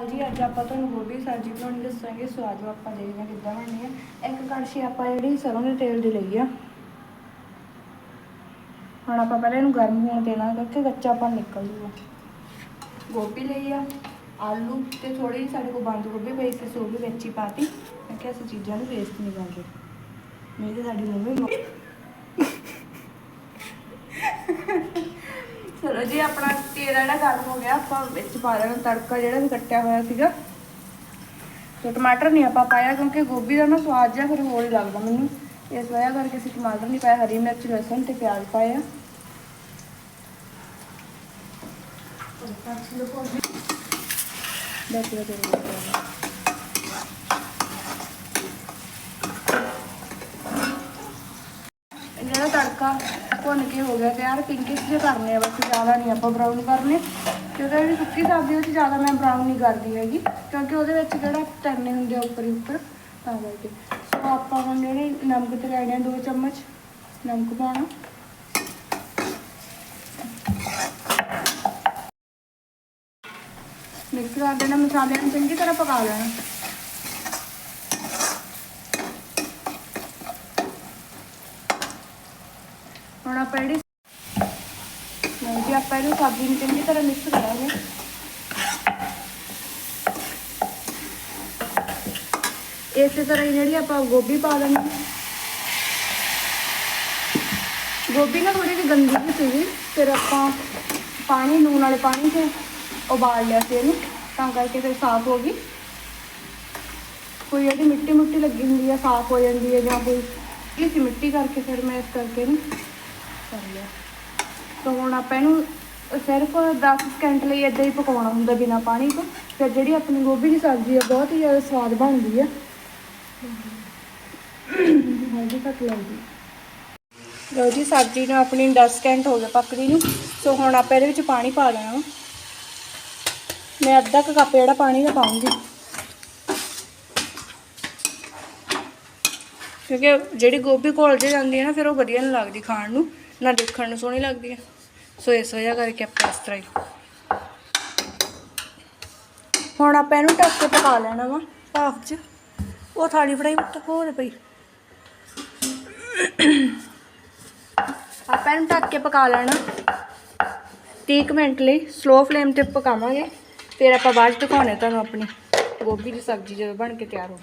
ਅਕਾਲ ਜੀ, ਅੱਜ ਆਪਾਂ ਤੁਹਾਨੂੰ ਗੋਭੀ ਸਬਜ਼ੀ ਬਣਾਉਣੀ ਦੱਸਾਂਗੇ, ਸਵਾਦ ਆਪਾਂ ਦੇਖਦੇ ਹਾਂ ਕਿੱਦਾਂ ਬਣਨੀ ਹੈ। ਇੱਕ ਕੜਛੀ ਆਪਾਂ ਜਿਹੜੀ ਸਰੋਂ ਦੇ ਤੇਲ ਦੀ ਲਈ ਆ। ਹੁਣ ਆਪਾਂ ਪਹਿਲਾਂ ਇਹਨੂੰ ਗਰਮ ਹੋਣ ਦੇਣਾ ਕਿਉਂਕਿ ਕੱਚਾਪਨ ਨਿਕਲ ਜੂਗਾ। ਗੋਭੀ ਲਈ ਆ, ਆਲੂ ਤੇ ਥੋੜੀ ਜਿਹੀ ਸਾਡੇ ਕੋਲ ਬੰਦ ਗੋਭੀ ਪਈ ਸੀ, ਸੋ ਵੀ ਵਿੱਚ ਹੀ ਪਾਤੀ। ਕਿਉਂਕਿ ਅਸੀਂ ਚੀਜ਼ਾਂ ਨੂੰ ਵੇਸਟ ਨਹੀਂ ਕਰਦੇ। ਨਹੀਂ ਤੇ ਸਾਡੀ ਮੰਮੀ ਚਲੋ ਜੀ, ਆਪਣਾ ਤੇਲ ਜਿਹੜਾ ਗਰਮ ਹੋ ਗਿਆ। ਆਪਾਂ ਵਿੱਚ ਪਾ ਦੇਣਾ ਤੜਕਾ ਜਿਹੜਾ ਵੀ ਕੱਟਿਆ ਹੋਇਆ ਸੀਗਾ। ਤੇ ਟਮਾਟਰ ਨਹੀਂ ਆਪਾਂ ਪਾਇਆ ਕਿਉਂਕਿ ਗੋਭੀ ਦਾ ਨਾ ਸਵਾਦ ਜਿਹਾ ਫਿਰ ਹੋਰ ਹੀ ਲੱਗਦਾ ਮੈਨੂੰ। ਇਸ ਵਜ੍ਹਾ ਕਰਕੇ ਅਸੀਂ ਟਮਾਟਰ ਨਹੀਂ ਪਾਇਆ, ਹਰੀ ਮਿਰਚ, ਲਸਣ ਤੇ ਪਿਆਜ਼ ਪਾਇਆ ਬਸ ਇਹ ਦੇ ਜਿਹੜਾ ਤੜਕਾ ਭੁੰਨ ਕੇ ਹੋ ਗਿਆ ਤਿਆਰ ਪਿੰਕਿਸ਼ ਜਿਹੇ ਕਰਨੇ ਆ ਬਸ ਜ਼ਿਆਦਾ ਨਹੀਂ ਆਪਾਂ ਬਰਾਊਨ ਕਰਨੇ। ਕਿਉਂਕਿ ਜਿਹੜੀ ਸੁੱਕੀ ਸਬਜ਼ੀ ਵਿੱਚ ਜ਼ਿਆਦਾ ਮੈਂ ਬਰਾਊਨ ਨਹੀਂ ਕਰਦੀ ਹੈਗੀ, ਕਿਉਂਕਿ ਉਹਦੇ ਵਿੱਚ ਜਿਹੜਾ ਟਰਨੇ ਹੁੰਦੇ ਆ ਉੱਪਰ ਹੀ ਉੱਪਰ, ਤਾਂ ਕਰਕੇ। ਸੋ ਆਪਾਂ ਹੁਣ ਜਿਹੜੇ ਨਮਕ ਤੇ ਲੈਣੇ ਆ, ਦੋ ਚਮਚ ਨਮਕ ਪਾਉਣਾ। ਮਿਕਸ ਕਰ ਦੇਣਾ ਮਸਾਲਿਆਂ ਨੂੰ ਚੰਗੀ ਤਰ੍ਹਾਂ ਪਕਾ ਲੈਣਾ। ਹੁਣ ਆਪਾਂ ਜਿਹੜੀ ਨਹੀਂ ਜੀ ਆਪਾਂ ਇਹਨੂੰ ਸਬਜ਼ੀ ਨੂੰ ਚੰਗੀ ਤਰ੍ਹਾਂ ਮਿਕਸ ਕਰਾਂਗੇ। ਇਸੇ ਤਰ੍ਹਾਂ ਹੀ ਜਿਹੜੀ ਆਪਾਂ ਗੋਭੀ ਪਾ ਦੇਣੀ। ਗੋਭੀ ਨਾ ਥੋੜੀ ਜਿਹੀ ਗੰਦੀ ਜਿਹੀ ਸੀਗੀ, ਫਿਰ ਆਪਾਂ ਪਾਣੀ ਨੂਨ ਵਾਲੇ ਪਾਣੀ 'ਚ ਉਬਾਲ ਲਿਆ ਸੀ ਇਹਨੂੰ, ਤਾਂ ਕਰਕੇ ਫਿਰ ਸਾਫ਼ ਹੋ ਗਈ। ਕੋਈ ਜਿਹੜੀ ਮਿੱਟੀ ਮੁੱਟੀ ਲੱਗੀ ਹੁੰਦੀ ਆ, ਸਾਫ਼ ਹੋ ਜਾਂਦੀ ਹੈ ਜਾਂ ਕੋਈ ਇਹ ਸੀ ਮਿੱਟੀ ਕਰਕੇ ਫਿਰ ਮੈਂ ਇਸ ਕਰਕੇ ਇਹਨੂੰ ਕਰ ਲਿਆ। ਤਾਂ ਹੁਣ ਆਪਾਂ ਇਹਨੂੰ ਸਿਰਫ 10 ਸਕਿੰਟ ਲਈ ਇਦਾਂ ਹੀ ਪਕਾਉਣਾ ਹੁੰਦਾ ਬਿਨਾ ਪਾਣੀ ਤੋਂ। ਫਿਰ ਜਿਹੜੀ ਆਪਣੀ ਗੋਭੀ ਦੀ ਸਬਜ਼ੀ ਆ, ਬਹੁਤ ਹੀ ਜ਼ਿਆਦਾ ਸਵਾਦ ਬਣਦੀ ਆ। ਹਲਦੀ ਘੱਟ ਲੱਗਦੀ। ਲਓ ਜੀ, ਸਬਜ਼ੀ ਨੂੰ ਆਪਣੀ 10 ਸਕਿੰਟ ਹੋ ਗਿਆ ਪੱਕਦੀ ਨੂੰ। ਸੋ ਹੁਣ ਆਪਾਂ ਇਹਦੇ ਵਿੱਚ ਪਾਣੀ ਪਾ ਲੈਣਾ ਮੈਂ ਅੱਧਾ ਕੁ ਕੱਪ ਜਿਹੜਾ ਪਾਣੀ ਦਾ ਪਾਉਂਗੀ। ਕਿਉਂਕਿ ਜਿਹੜੀ ਗੋਭੀ ਘੋਲ ਜੇ ਜਾਂਦੀ ਹੈ ਨਾ, ਫਿਰ ਉਹ ਵਧੀਆ ਨਹੀਂ ਲੱਗਦੀ ਖਾਣ ਨੂੰ। ਨਾ ਦੇਖਣ ਨੂੰ ਸੋਹਣੀ ਲੱਗਦੀ ਹੈ ਸੋ ਇਸ ਵਜ੍ਹਾ ਕਰਕੇ ਆਪਾਂ ਇਸ ਤਰ੍ਹਾਂ ਹੀ। ਹੁਣ ਆਪਾਂ ਇਹਨੂੰ ਢੱਕ ਕੇ ਪਕਾ ਲੈਣਾ ਵਾ, ਭਾਫ 'ਚ। ਉਹ ਥਾਲੀ ਫੜਾਈ ਉੱਤੇ ਹੋਰ ਪਈ। ਆਪਾਂ ਇਹਨੂੰ ਢੱਕ ਕੇ ਪਕਾ ਲੈਣਾ। 30 ਕੁ ਮਿੰਟ ਲਈ ਸਲੋ ਫਲੇਮ ਤੇ ਪਕਾਵਾਂਗੇ। ਫਿਰ ਆਪਾਂ ਬਾਅਦ ਚ ਦਿਖਾਉਣੇ ਤੁਹਾਨੂੰ ਆਪਣੀ ਗੋਭੀ ਦੀ ਸਬਜ਼ੀ ਜਦੋਂ ਬਣ ਕੇ ਤਿਆਰ ਹੋ